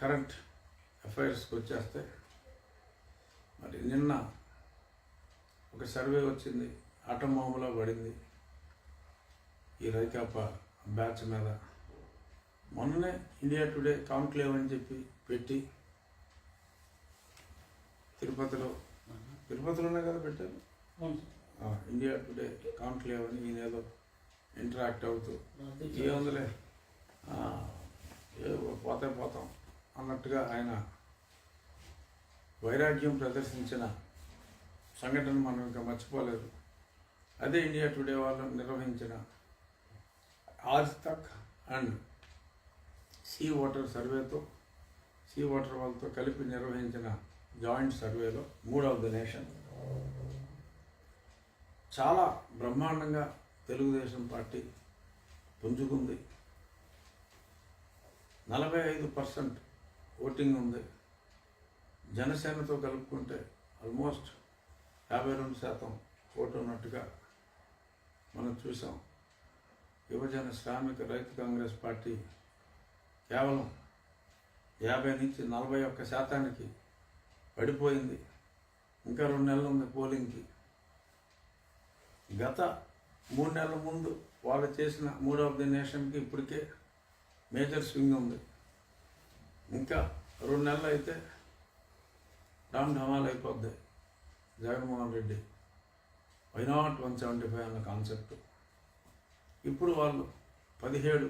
Current అఫైర్స్కి వచ్చేస్తే మరి నిన్న ఒక సర్వే వచ్చింది ఆటోమాములో పడింది. ఈ రైకాపా బ్యాచ్ మీద మొన్ననే ఇండియా టుడే కాన్క్లేవ్ అని చెప్పి పెట్టి తిరుపతిలో తిరుపతిలోనే కదా పెట్టారు? ఇండియా టుడే కాన్క్లేవ్ అని ఈయన ఏదో ఇంటరాక్ట్ అవుతూ సార్ ఏ వందలే ఆ, ఏ పోతే పోతాం. అన్నట్టుగా ఆయన వైరాగ్యం ప్రదర్శించిన సంఘటన మనం ఇంకా మర్చిపోలేదు. అదే ఇండియా టుడే వాళ్ళు నిర్వహించిన Aaj Tak and C Voter సర్వేతో C Voter వాళ్ళతో కలిపి నిర్వహించిన జాయింట్ సర్వేలో మూడ్ ఆఫ్ ద నేషన్. చాలా బ్రహ్మాండంగా తెలుగుదేశం పార్టీ పుంజుకుంది. నలభై ఐదు పర్సెంట్ ఓటింగ్ ఉంది. జనసేనతో కలుపుకుంటే ఆల్మోస్ట్ యాభై రెండు శాతం ఓటు ఉన్నట్టుగా మనం చూసాం యువజన శ్రామిక రైతు కాంగ్రెస్ పార్టీ కేవలం యాభై నుంచి నలభై ఒక్క శాతానికి పడిపోయింది. ఇంకా రెండు నెలలు ఉంది పోలింగ్కి. గత మూడు నెలల ముందు వాళ్ళు చేసిన మూడ్ ఆఫ్ ది నేషన్కి ఇప్పటికే మేజర్ స్వింగ్ ఉంది. ఇంకా రెండు నెలలు అయితే డామ్ ఢమాల్ అయిపోద్ది. Jaganmohan Reddy. Why not one seventy five అన్న కాన్సెప్ట్ ఇప్పుడు వాళ్ళు పదిహేడు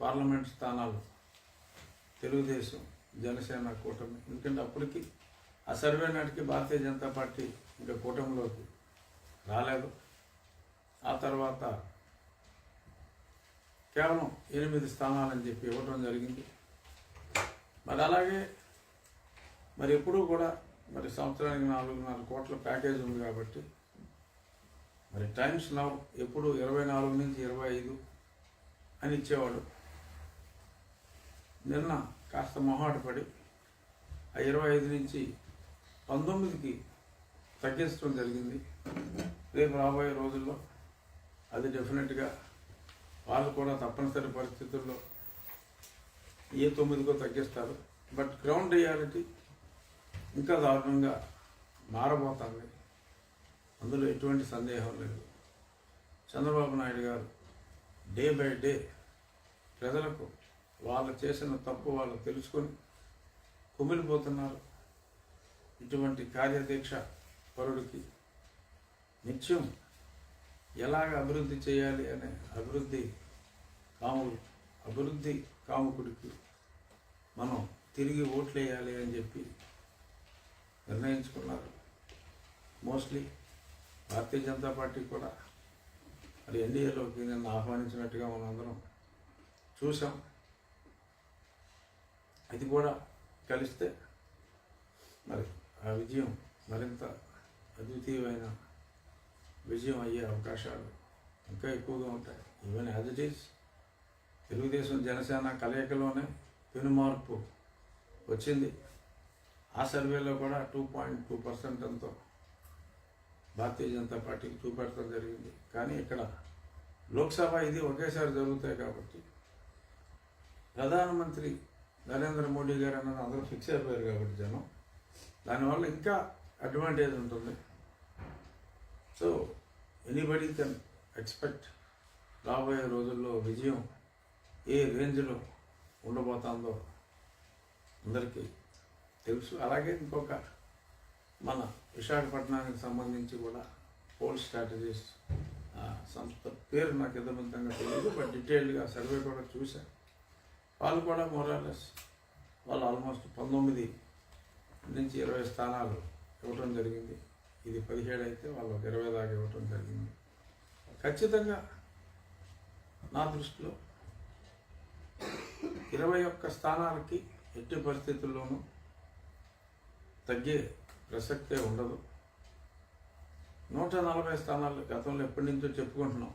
పార్లమెంట్ స్థానాలు తెలుగుదేశం జనసేన కూటమి. ఎందుకంటే అప్పటికి ఆ సర్వే నాటికి భారతీయ జనతా పార్టీ ఇంకా కూటమిలోకి రాలేదు. ఆ తర్వాత కేవలం ఎనిమిది స్థానాలని చెప్పి ఇవ్వడం జరిగింది. మరి అలాగే మరి ఎప్పుడూ కూడా మరి సంవత్సరానికి నాలుగున్నర కోట్ల ప్యాకేజ్ ఉంది కాబట్టి మరి టైమ్స్ నవ్ ఎప్పుడు ఇరవై నాలుగు నుంచి ఇరవై ఐదు అని ఇచ్చేవాడు. నిన్న కాస్త మొహాటపడి ఆ ఇరవై ఐదు నుంచి పంతొమ్మిదికి తగ్గించడం జరిగింది. రేపు రాబోయే రోజుల్లో అది డెఫినెట్గా వాళ్ళు కూడా తప్పనిసరి పరిస్థితుల్లో ఏ తొమ్మిదికో తగ్గిస్తారు. బట్ గ్రౌండ్ రియాలిటీ ఇంకా దారుణంగా మారబోతుంది. అందులో ఎటువంటి సందేహం లేదు. చంద్రబాబు నాయుడు గారు డే బై డే ప్రజలకు వాళ్ళు చేసిన తప్పు వాళ్ళు తెలుసుకొని కుమిలిపోతున్నారు. ఇటువంటి కార్యదీక్ష పరుడికి నిత్యం ఎలాగ అభివృద్ధి చేయాలి అనే అభివృద్ధి కాములు అభివృద్ధి కాముకుడికి మనం తిరిగి ఓట్లేయాలి అని చెప్పి నిర్ణయించుకున్నారు. మోస్ట్లీ భారతీయ జనతా పార్టీ కూడా మరి ఎన్డీఏలోకి నన్ను ఆహ్వానించినట్టుగా మనందరం చూసాం అది కూడా కలిస్తే మరి ఆ విజయం మరింత అద్వితీయమైన విజయం అయ్యే అవకాశాలు ఇంకా ఎక్కువగా ఉంటాయి. Even as it is Telugu Desam Janasena కలయికలోనే పెను మార్పు వచ్చింది. ఆ సర్వేలో కూడా టూ పాయింట్ టూ పర్సెంట్ ఎంతో భారతీయ జనతా పార్టీకి చూపెట్టడం జరిగింది. కానీ ఇక్కడ లోక్సభ ఇది ఒకేసారి జరుగుతాయి కాబట్టి ప్రధానమంత్రి నరేంద్ర మోడీ గారు అన్నది అందరూ ఫిక్స్ అయిపోయారు కాబట్టి జనం. దానివల్ల ఇంకా అడ్వాంటేజ్ ఉంటుంది. సో ఎనీబడి కెన్ ఎక్స్పెక్ట్ రాబోయే రోజుల్లో విజయం ఏ రేంజ్లో ఉండబోతుందో అందరికీ తెలుసు. అలాగే ఇంకొక మన విశాఖపట్నానికి సంబంధించి కూడా పోల్ స్ట్రాటజీస్ సంస్థ పేరు నాకు ఎదురుంతంగా తెలియదు బట్ డీటెయిల్డ్గా సర్వే కూడా చూశాను వాళ్ళు కూడా మోరాలెస్ వాళ్ళు ఆల్మోస్ట్ పంతొమ్మిది నుంచి ఇరవై స్థానాలు ఇవ్వటం జరిగింది. ఇది పదిహేడు అయితే వాళ్ళు ఒక ఇరవై దాకా ఇవ్వటం జరిగింది. ఖచ్చితంగా నా దృష్టిలో ఇరవై ఒక్క స్థానాలకి ఎట్టి పరిస్థితుల్లోనూ తగ్గే ప్రసక్తే ఉండదు. నూట నలభై స్థానాలు గతంలో ఎప్పటి నుంచో చెప్పుకుంటున్నాం.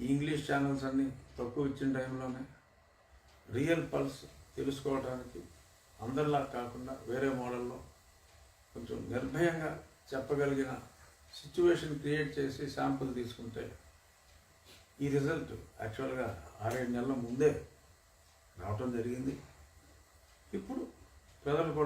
ఈ ఇంగ్లీష్ ఛానల్స్ అన్నీ తక్కువ ఇచ్చిన టైంలోనే రియల్ పల్స్ తెలుసుకోవడానికి అందరిలా కాకుండా వేరే మోడల్లో కొంచెం నిర్భయంగా చెప్పగలిగిన సిచ్యువేషన్ క్రియేట్ చేసి శాంపుల్ తీసుకుంటే ఈ రిజల్ట్ యాక్చువల్గా ఆరేడు నెలల ముందే రావటం జరిగింది. ఇప్పుడు ప్రజలు కూడా